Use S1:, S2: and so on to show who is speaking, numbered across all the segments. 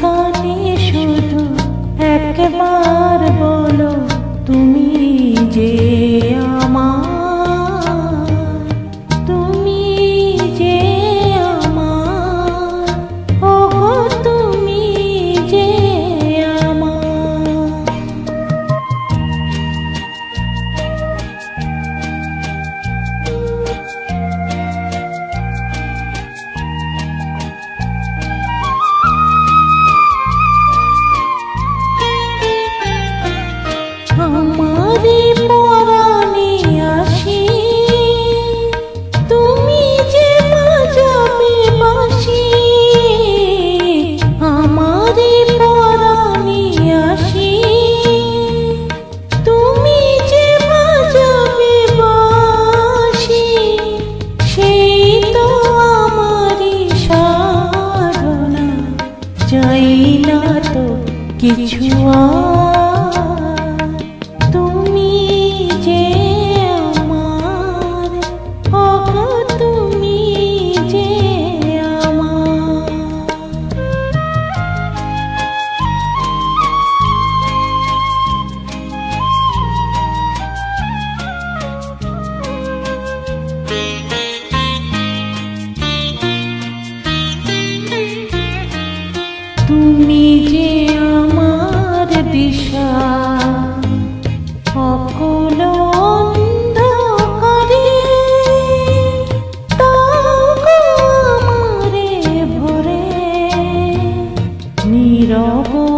S1: কানে শুধু একবার বলো তুমি যে চাই না তো কিছু আর তুমি যে আমার দিশা অকল অন্ধকারে আমারে ভরে নীরব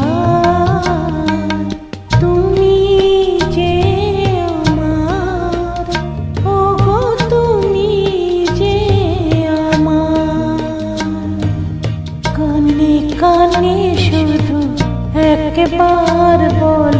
S1: জানি শুধু একবার বল।